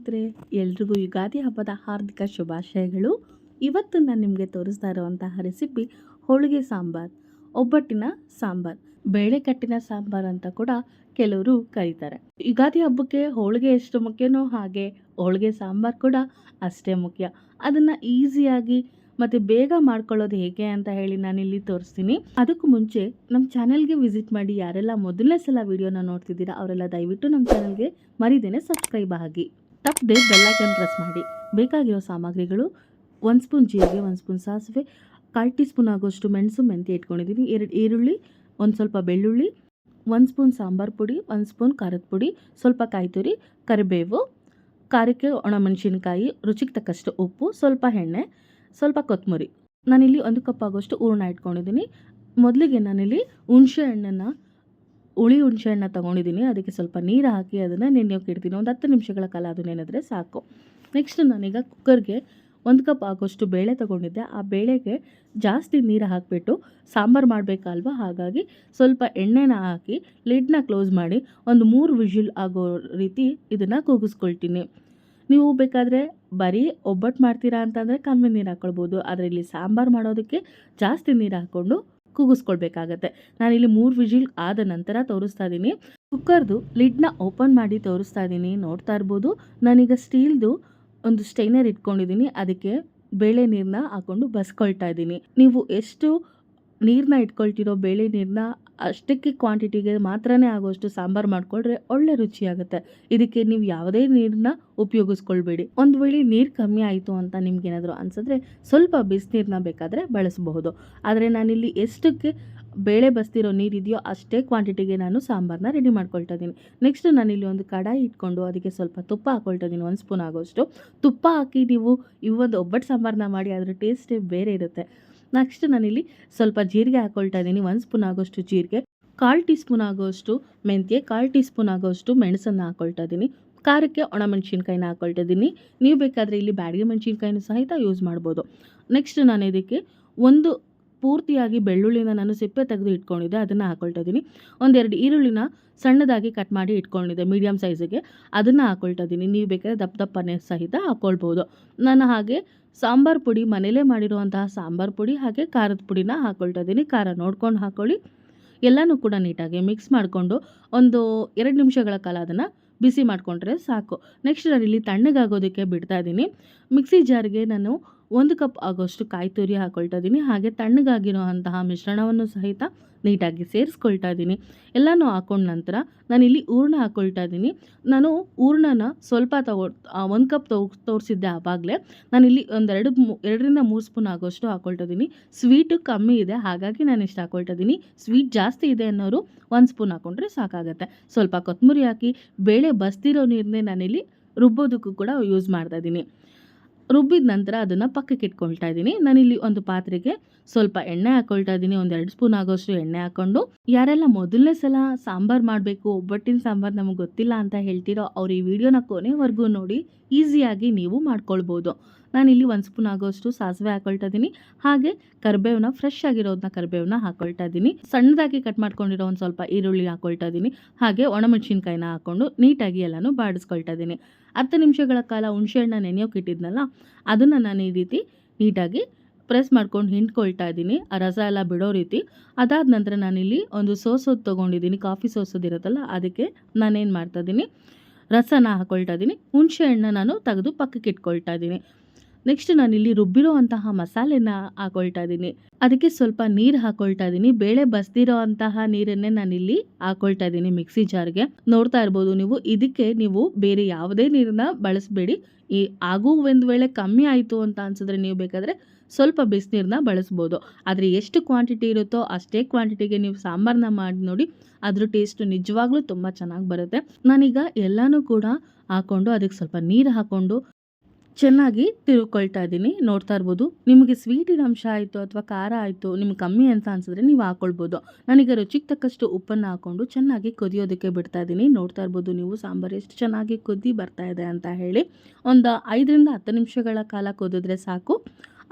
ಸ್ನೇಹಿತರೆ, ಎಲ್ರಿಗೂ ಯುಗಾದಿ ಹಬ್ಬದ ಹಾರ್ದಿಕ ಶುಭಾಶಯಗಳು. ಇವತ್ತು ನಾನು ನಿಮಗೆ ತೋರಿಸ್ತಾ ಇರುವಂತಹ ರೆಸಿಪಿ ಹೋಳಿಗೆ ಸಾಂಬಾರ್, ಒಬ್ಬಟ್ಟಿನ ಸಾಂಬಾರ್ ಬೇಳೆ ಕಟ್ಟಿನ ಸಾಂಬಾರ್ ಅಂತ ಕೂಡ ಕೆಲವರು ಕರೀತಾರೆ. ಯುಗಾದಿ ಹಬ್ಬಕ್ಕೆ ಹೋಳಿಗೆ ಎಷ್ಟು ಮುಖ್ಯನೋ ಹಾಗೆ ಹೋಳಿಗೆ ಸಾಂಬಾರ್ ಕೂಡ ಅಷ್ಟೇ ಮುಖ್ಯ. ಅದನ್ನು ಈಸಿಯಾಗಿ ಮತ್ತು ಬೇಗ ಮಾಡ್ಕೊಳ್ಳೋದು ಹೇಗೆ ಅಂತ ಹೇಳಿ ನಾನಿಲ್ಲಿ ತೋರಿಸ್ತೀನಿ. ಅದಕ್ಕೂ ಮುಂಚೆ ನಮ್ಮ ಚಾನಲ್ಗೆ ವಿಸಿಟ್ ಮಾಡಿ ಯಾರೆಲ್ಲ ಮೊದಲನೇ ಸಲ ವಿಡಿಯೋನ ನೋಡ್ತಿದ್ದೀರಾ ಅವರೆಲ್ಲ ದಯವಿಟ್ಟು ನಮ್ಮ ಚಾನಲ್ಗೆ ಮರಿದೇನೆ ಸಬ್ಸ್ಕ್ರೈಬ್ ಆಗಿ. ತಪ್ಪದೆ ಬೆಲ್ಲೈಕನ್ ಪ್ರೆಸ್ ಮಾಡಿ. ಬೇಕಾಗಿರೋ ಸಾಮಗ್ರಿಗಳು ಒಂದು ಸ್ಪೂನ್ ಜೀರಿಗೆ, ಒಂದು ಸ್ಪೂನ್ ಸಾಸಿವೆ, ಕಾಲು ಟೀ ಸ್ಪೂನ್ ಆಗೋಷ್ಟು ಮೆಣಸು, ಮೆಂತ್ಯ ಇಟ್ಕೊಂಡಿದ್ದೀನಿ ಎರಡು ಈರುಳ್ಳಿ, ಒಂದು ಸ್ವಲ್ಪ ಬೆಳ್ಳುಳ್ಳಿ, ಒಂದು ಸ್ಪೂನ್ ಸಾಂಬಾರು ಪುಡಿ, ಒಂದು ಸ್ಪೂನ್ ಖಾರದ ಪುಡಿ, ಸ್ವಲ್ಪ ಕಾಯಿ ತುರಿ ಕರಿಬೇವು, ಖಾರಕ್ಕೆ ಒಣಮೆಣಸಿನ್ಕಾಯಿ ರುಚಿಗೆ ತಕ್ಕಷ್ಟು ಉಪ್ಪು, ಸ್ವಲ್ಪ ಎಣ್ಣೆ, ಸ್ವಲ್ಪ ಕೊತ್ತಂಬರಿ ನಾನಿಲ್ಲಿ ಒಂದು ಕಪ್ ಆಗೋಷ್ಟು ಹೂರ್ಣ ಇಟ್ಕೊಂಡಿದ್ದೀನಿ ಮೊದಲಿಗೆ ನಾನಿಲ್ಲಿ ಹುಣಸೆ ಹಣ್ಣನ್ನು ಹುಳಿ ಹುಣಸೆ ಹಣ್ಣು ತೊಗೊಂಡಿದ್ದೀನಿ. ಅದಕ್ಕೆ ಸ್ವಲ್ಪ ನೀರು ಹಾಕಿ ಅದನ್ನು ನೆನೆಯೋಕೆ ಇಡ್ತೀನಿ. ಒಂದು ಹತ್ತು ನಿಮಿಷಗಳ ಕಾಲ ಅದು ನೆನೆದ್ರೆ ಸಾಕು. ನೆಕ್ಸ್ಟ್ ನಾನೀಗ ಕುಕ್ಕರ್ಗೆ ಒಂದು ಕಪ್ ಆಗೋಷ್ಟು ಬೇಳೆ ತೊಗೊಂಡಿದ್ದೆ. ಆ ಬೇಳೆಗೆ ಜಾಸ್ತಿ ನೀರು ಹಾಕಿಬಿಟ್ಟು ಸಾಂಬಾರು ಮಾಡಬೇಕಲ್ವ? ಹಾಗಾಗಿ ಸ್ವಲ್ಪ ಎಣ್ಣೆನ ಹಾಕಿ ಲಿಡ್ನ ಕ್ಲೋಸ್ ಮಾಡಿ ಒಂದು ಮೂರು ವಿಷಿಲ್ ಆಗೋ ರೀತಿ ಇದನ್ನು ಕೂಗಿಸ್ಕೊಳ್ತೀನಿ. ನೀವು ಬೇಕಾದರೆ ಬರೀ ಒಬ್ಬಟ್ಟು ಮಾಡ್ತೀರಾ ಅಂತಂದರೆ ಕಮ್ಮಿ ನೀರು ಹಾಕ್ಕೊಳ್ಬೋದು ಆದರೆ ಇಲ್ಲಿ ಸಾಂಬಾರು ಮಾಡೋದಕ್ಕೆ ಜಾಸ್ತಿ ನೀರು ಹಾಕ್ಕೊಂಡು ಕೂಗಿಸ್ಕೊಳ್ಬೇಕಾಗತ್ತೆ ನಾನಿಲ್ಲಿ ಮೂರು ವಿಜಿಲ್ ಆದ ನಂತರ ತೋರಿಸ್ತಾ ಇದ್ದೀನಿ. ಕುಕ್ಕರ್ದು ಲಿಡ್ನ ಓಪನ್ ಮಾಡಿ ತೋರಿಸ್ತಾ ಇದ್ದೀನಿ. ನೋಡ್ತಾ ಇರ್ಬೋದು. ನಾನೀಗ ಸ್ಟೀಲ್ದು ಒಂದು ಸ್ಟೈನರ್ ಇಟ್ಕೊಂಡಿದ್ದೀನಿ. ಅದಕ್ಕೆ ಬೇಳೆ ನೀರನ್ನ ಹಾಕೊಂಡು ಬಸ್ಕೊಳ್ತಾ ಇದ್ದೀನಿ. ನೀವು ಎಷ್ಟು ನೀರನ್ನ ಇಟ್ಕೊಳ್ತಿರೋ ಬೇಳೆ ನೀರನ್ನ ಅಷ್ಟಕ್ಕೆ ಕ್ವಾಂಟಿಟಿಗೆ ಮಾತ್ರನೇ ಆಗೋಷ್ಟು ಸಾಂಬಾರು ಮಾಡಿಕೊಂಡ್ರೆ ಒಳ್ಳೆ ರುಚಿಯಾಗುತ್ತೆ. ಇದಕ್ಕೆ ನೀವು ಯಾವುದೇ ನೀರನ್ನ ಉಪಯೋಗಿಸ್ಕೊಳ್ಬೇಡಿ. ಒಂದು ವೇಳೆ ನೀರು ಕಮ್ಮಿ ಆಯಿತು ಅಂತ ನಿಮ್ಗೇನಾದರೂ ಅನಿಸಿದ್ರೆ ಸ್ವಲ್ಪ ಬಿಸಿನೀರನ್ನ ಬೇಕಾದರೆ ಬಳಸಬಹುದು. ಆದರೆ ನಾನಿಲ್ಲಿ ಎಷ್ಟಕ್ಕೆ ಬೇಳೆ ಬಸ್ತಿರೋ ನೀರಿದೆಯೋ ಅಷ್ಟೇ ಕ್ವಾಂಟಿಟಿಗೆ ನಾನು ಸಾಂಬಾರನ್ನ ರೆಡಿ ಮಾಡ್ಕೊಳ್ತಾ ಇದ್ದೀನಿ. ನೆಕ್ಸ್ಟ್ ನಾನಿಲ್ಲಿ ಒಂದು ಕಡಾಯಿ ಇಟ್ಕೊಂಡು ಅದಕ್ಕೆ ಸ್ವಲ್ಪ ತುಪ್ಪ ಹಾಕ್ಕೊಳ್ತಾ ಇದ್ದೀನಿ, ಒಂದು ಸ್ಪೂನ್ ಆಗೋಷ್ಟು. ತುಪ್ಪ ಹಾಕಿ ನೀವು ಈ ಒಂದು ಒಬ್ಬಟ್ಟು ಸಾಂಬಾರನ್ನ ಮಾಡಿ, ಅದರ ಟೇಸ್ಟೇ ಬೇರೆ ಇರುತ್ತೆ. ನೆಕ್ಸ್ಟ್ ನಾನಿಲ್ಲಿ ಸ್ವಲ್ಪ ಜೀರಿಗೆ ಹಾಕೊಳ್ತಾ ಇದ್ದೀನಿ. ಒಂದು ಸ್ಪೂನ್ ಆಗೋಷ್ಟು ಜೀರಿಗೆ, ಕಾಲು ಟೀ ಸ್ಪೂನ್ ಆಗೋಷ್ಟು ಮೆಂತ್ಯ, ಕಾಲು ಟೀ ಸ್ಪೂನ್ ಆಗೋಷ್ಟು ಮೆಣಸನ್ನು ಹಾಕೊಳ್ತಾ ಇದ್ದೀನಿ. ಖಾರಕ್ಕೆ ಒಣಮೆಣ್ಸಿನ್ಕಾಯಿನ ಹಾಕೊಳ್ತಾ ಇದ್ದೀನಿ. ನೀವು ಬೇಕಾದರೆ ಇಲ್ಲಿ ಬ್ಯಾಡಿಗೆ ಮೆಣಸಿನ್ಕಾಯಿನೂ ಸಹಿತ ಯೂಸ್ ಮಾಡ್ಬೋದು. ನೆಕ್ಸ್ಟ್ ನಾನು ಇದಕ್ಕೆ ಒಂದು ಪೂರ್ತಿಯಾಗಿ ಬೆಳ್ಳುಳ್ಳಿನ ನಾನು ಸಿಪ್ಪೆ ತೆಗೆದು ಇಟ್ಕೊಂಡಿದ್ದೆ, ಅದನ್ನು ಹಾಕೊಳ್ತಾ ಇದ್ದೀನಿ ಒಂದೆರಡು ಈರುಳ್ಳಿನ ಸಣ್ಣದಾಗಿ ಕಟ್ ಮಾಡಿ ಇಟ್ಕೊಂಡಿದ್ದೆ ಮೀಡಿಯಮ್ ಸೈಜಿಗೆ ಅದನ್ನು ಹಾಕೊಳ್ತಾ ಇದ್ದೀನಿ ನೀವು ಬೇಕಾದ್ರೆ ದಪ್ಪ ದಪ್ಪನೆ ಸಹಿತ ಹಾಕ್ಕೊಳ್ಬೋದು ನಾನು ಹಾಗೆ ಸಾಂಬಾರು ಪುಡಿ, ಮನೇಲೇ ಮಾಡಿರುವಂತಹ ಸಾಂಬಾರು ಪುಡಿ ಹಾಗೆ ಖಾರದ ಪುಡಿನ ಹಾಕ್ಕೊಳ್ತಾ ಇದ್ದೀನಿ ಖಾರ ನೋಡ್ಕೊಂಡು ಹಾಕ್ಕೊಳ್ಳಿ ಎಲ್ಲನೂ ಕೂಡ ನೀಟಾಗಿ ಮಿಕ್ಸ್ ಮಾಡಿಕೊಂಡು ಒಂದು ಎರಡು ನಿಮಿಷಗಳ ಕಾಲ ಅದನ್ನು ಬಿಸಿ ಮಾಡಿಕೊಂಡ್ರೆ ಸಾಕು. ನೆಕ್ಸ್ಟ್ ನಾನು ಇಲ್ಲಿ ತಣ್ಣಗಾಗೋದಕ್ಕೆ ಬಿಡ್ತಾ ಇದ್ದೀನಿ ಮಿಕ್ಸಿ ಜಾರ್ಗೆ ನಾನು ಒಂದು ಕಪ್ ಆಗೋಷ್ಟು ಕಾಯಿ ತುರಿ ಹಾಕ್ಕೊಳ್ತಾ ಇದ್ದೀನಿ. ಹಾಗೆ ತಣ್ಣಗಾಗಿರೋ ಅಂತಹ ಮಿಶ್ರಣವನ್ನು ಸಹಿತ ನೀಟಾಗಿ ಸೇರಿಸ್ಕೊಳ್ತಾ ಇದ್ದೀನಿ. ಎಲ್ಲನೂ ಹಾಕೊಂಡ ನಂತರ ನಾನಿಲ್ಲಿ ಹೂರ್ಣ ಹಾಕ್ಕೊಳ್ತಾ ಇದ್ದೀನಿ. ನಾನು ಹೂರ್ಣನ ಸ್ವಲ್ಪ ತಗೋ ಒಂದು ಕಪ್ ತೋ, ತೋರಿಸಿದ್ದೆ ಆವಾಗಲೇ ನಾನಿಲ್ಲಿ ಒಂದೆರಡು ಎರಡರಿಂದ ಮೂರು ಸ್ಪೂನ್ ಆಗೋಷ್ಟು ಹಾಕ್ಕೊಳ್ತಾ ಇದ್ದೀನಿ. ಸ್ವೀಟು ಕಮ್ಮಿ ಇದೆ, ಹಾಗಾಗಿ ನಾನು ಇಷ್ಟು ಹಾಕೊಳ್ತಾ ಇದ್ದೀನಿ. ಸ್ವೀಟ್ ಜಾಸ್ತಿ ಇದೆ ಅನ್ನೋರು ಒಂದು ಸ್ಪೂನ್ ಹಾಕ್ಕೊಂಡ್ರೆ ಸಾಕಾಗುತ್ತೆ. ಸ್ವಲ್ಪ ಕೊತ್ತಂಬರಿ ಹಾಕಿ, ಬೇಳೆ ಬಸ್ತಿರೋ ನೀರನ್ನೇ ನಾನಿಲ್ಲಿ ರುಬ್ಬೋದಕ್ಕೂ ಕೂಡ ಯೂಸ್ ಮಾಡ್ತಾ ಇದ್ದೀನಿ. ರುಬ್ಬಿದ ನಂತರ ಅದನ್ನು ಪಕ್ಕಕ್ಕೆ ಇಟ್ಕೊಳ್ತಾ ಇದ್ದೀನಿ. ನಾನಿಲ್ಲಿ ಒಂದು ಪಾತ್ರೆಗೆ ಸ್ವಲ್ಪ ಎಣ್ಣೆ ಹಾಕೊಳ್ತಾ ಇದ್ದೀನಿ. ಒಂದು ಎರಡು ಸ್ಪೂನ್ ಆಗೋಷ್ಟು ಎಣ್ಣೆ ಹಾಕ್ಕೊಂಡು ಯಾರೆಲ್ಲ ಮೊದಲನೇ ಸಲ ಸಾಂಬಾರು ಮಾಡಬೇಕು, ಒಬ್ಬಟ್ಟಿನ ಸಾಂಬಾರು ನಮಗೆ ಗೊತ್ತಿಲ್ಲ ಅಂತ ಹೇಳ್ತಿರೋ ಅವ್ರು ಈ ವಿಡಿಯೋನ ಕೊನೆವರೆಗೂ ನೋಡಿ, ಈಸಿಯಾಗಿ ನೀವು ಮಾಡ್ಕೊಳ್ಬೋದು. ನಾನಿಲ್ಲಿ ಒಂದು ಸ್ಪೂನ್ ಆಗೋಷ್ಟು ಸಾಸಿವೆ ಹಾಕೊಳ್ತಾ ಇದ್ದೀನಿ ಹಾಗೆ ಕರಿಬೇವನ್ನ ಫ್ರೆಶ್ ಆಗಿರೋದನ್ನ ಕರಿಬೇವನ್ನ ಹಾಕೊಳ್ತಾ ಇದ್ದೀನಿ ಸಣ್ಣದಾಗಿ ಕಟ್ ಮಾಡ್ಕೊಂಡಿರೋ ಒಂದು ಸ್ವಲ್ಪ ಈರುಳ್ಳಿ ಹಾಕೊಳ್ತಾ ಇದ್ದೀನಿ ಹಾಗೆ ಒಣಮೆಣಸಿನ್ಕಾಯಿನ ಹಾಕ್ಕೊಂಡು ನೀಟಾಗಿ ಎಲ್ಲನೂ ಬಾಡಿಸ್ಕೊಳ್ತಾ ಇದ್ದೀನಿ ಹತ್ತು ನಿಮಿಷಗಳ ಕಾಲ ಹುಣಸೆಹಣ್ಣ ನೆನೆಯೋಕೆ ಇಟ್ಟಿದ್ನಲ್ಲ, ಅದನ್ನು ನಾನು ಈ ರೀತಿ ನೀಟಾಗಿ ಪ್ರೆಸ್ ಮಾಡ್ಕೊಂಡು ಹಿಂಡ್ಕೊಳ್ತಾ ಇದ್ದೀನಿ ಆ ರಸ ಎಲ್ಲ ಬಿಡೋ ರೀತಿ. ಅದಾದ ನಂತರ ನಾನಿಲ್ಲಿ ಒಂದು ಸೋಸೋದು ತೊಗೊಂಡಿದ್ದೀನಿ ಕಾಫಿ ಸೋಸೋದಿರುತ್ತಲ್ಲ ಅದಕ್ಕೆ ನಾನೇನು ಮಾಡ್ತಾ ಇದ್ದೀನಿ ರಸನ ಹಾಕೊಳ್ತಾ ಇದ್ದೀನಿ ಹುಣಸೆ ಹಣ್ಣು ನಾನು ತೆಗೆದು ಪಕ್ಕಕ್ಕೆ ಇಟ್ಕೊಳ್ತಾ ಇದ್ದೀನಿ ನೆಕ್ಸ್ಟ್ ನಾನಿಲ್ಲಿ ರುಬ್ಬಿರೋ ಅಂತಹ ಮಸಾಲೆನ ಹಾಕೊಳ್ತಾ ಇದ್ದೀನಿ ಅದಕ್ಕೆ ಸ್ವಲ್ಪ ನೀರು ಹಾಕೊಳ್ತಾ ಇದ್ದೀನಿ ಬೇಳೆ ಬಸ್ದಿರೋ ಅಂತಹ ನೀರನ್ನೇ ನಾನಿಲ್ಲಿ ಹಾಕೊಳ್ತಾ ಇದ್ದೀನಿ ಮಿಕ್ಸಿ ಜಾರ್ಗೆ. ನೋಡ್ತಾ ಇರ್ಬೋದು ನೀವು, ಇದಕ್ಕೆ ನೀವು ಬೇರೆ ಯಾವುದೇ ನೀರನ್ನ ಬಳಸಬೇಡಿ. ಈ ಆಗು ಒಂದು ವೇಳೆ ಕಮ್ಮಿ ಆಯಿತು ಅಂತ ಅನ್ಸಿದ್ರೆ ನೀವು ಬೇಕಾದರೆ ಸ್ವಲ್ಪ ಬಿಸಿನೀರನ್ನ ಬಳಸ್ಬೋದು. ಆದರೆ ಎಷ್ಟು ಕ್ವಾಂಟಿಟಿ ಇರುತ್ತೋ ಅಷ್ಟೇ ಕ್ವಾಂಟಿಟಿಗೆ ನೀವು ಸಾಂಬಾರನ್ನ ಮಾಡಿ ನೋಡಿ, ಅದ್ರ ಟೇಸ್ಟ್ ನಿಜವಾಗ್ಲೂ ತುಂಬ ಚೆನ್ನಾಗಿ ಬರುತ್ತೆ. ನಾನೀಗ ಎಲ್ಲನೂ ಕೂಡ ಹಾಕೊಂಡು ಅದಕ್ಕೆ ಸ್ವಲ್ಪ ನೀರು ಹಾಕ್ಕೊಂಡು ಚೆನ್ನಾಗಿ ತಿರುಕೊಳ್ತಾ ಇದ್ದೀನಿ, ನೋಡ್ತಾ ಇರ್ಬೋದು. ನಿಮಗೆ ಸ್ವೀಟಿನ ಅಂಶ ಆಯಿತು ಅಥವಾ ಖಾರ ಆಯಿತು, ನಿಮ್ಗೆ ಕಮ್ಮಿ ಅಂತ ಅನ್ಸಿದ್ರೆ ನೀವು ಹಾಕ್ಕೊಳ್ಬೋದು ನನಗೆ ರುಚಿಗೆ ತಕ್ಕಷ್ಟು ಉಪ್ಪನ್ನು ಹಾಕ್ಕೊಂಡು ಚೆನ್ನಾಗಿ ಕುದಿಯೋದಕ್ಕೆ ಬಿಡ್ತಾ ಇದ್ದೀನಿ. ನೋಡ್ತಾ ಇರ್ಬೋದು ನೀವು, ಸಾಂಬಾರು ಎಷ್ಟು ಚೆನ್ನಾಗಿ ಕುದಿ ಬರ್ತಾ ಇದೆ ಅಂತ ಹೇಳಿ. ಒಂದು ಐದರಿಂದ ಹತ್ತು ನಿಮಿಷಗಳ ಕಾಲ ಕುದಿದ್ರೆ ಸಾಕು.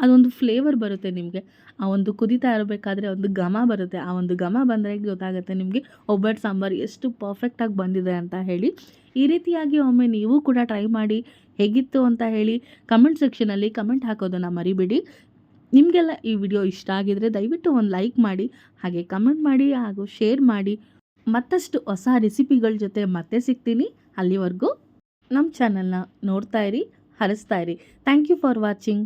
ಅದೊಂದು ಫ್ಲೇವರ್ ಬರುತ್ತೆ ನಿಮಗೆ. ಆ ಒಂದು ಕುದಿತಾ ಇರಬೇಕಾದ್ರೆ ಒಂದು ಘಮ ಬರುತ್ತೆ. ಆ ಒಂದು ಘಮ ಬಂದರೆ ಗೊತ್ತಾಗುತ್ತೆ ನಿಮಗೆ, ಒಬ್ಬಟ್ಟು ಸಾಂಬಾರು ಎಷ್ಟು ಪರ್ಫೆಕ್ಟಾಗಿ ಬಂದಿದೆ ಅಂತ ಹೇಳಿ. ಈ ರೀತಿಯಾಗಿ ಒಮ್ಮೆ ನೀವು ಕೂಡ ಟ್ರೈ ಮಾಡಿ ಹೇಗಿತ್ತು ಅಂತ ಹೇಳಿ ಕಮೆಂಟ್ ಸೆಕ್ಷನಲ್ಲಿ ಕಮೆಂಟ್ ಹಾಕೋದನ್ನು ಮರಿಬೇಡಿ. ನಿಮಗೆಲ್ಲ ಈ ವಿಡಿಯೋ ಇಷ್ಟ ಆಗಿದರೆ ದಯವಿಟ್ಟು ಒಂದು ಲೈಕ್ ಮಾಡಿ, ಹಾಗೆ ಕಮೆಂಟ್ ಮಾಡಿ, ಹಾಗೂ ಶೇರ್ ಮಾಡಿ. ಮತ್ತಷ್ಟು ಹೊಸ ರೆಸಿಪಿಗಳ ಜೊತೆ ಮತ್ತೆ ಸಿಗ್ತೀನಿ. ಅಲ್ಲಿವರೆಗೂ ನಮ್ಮ ಚಾನಲ್ನ ನೋಡ್ತಾ ಇರಿ, ಹರಿಸ್ತಾ ಇರಿ. Thank you for watching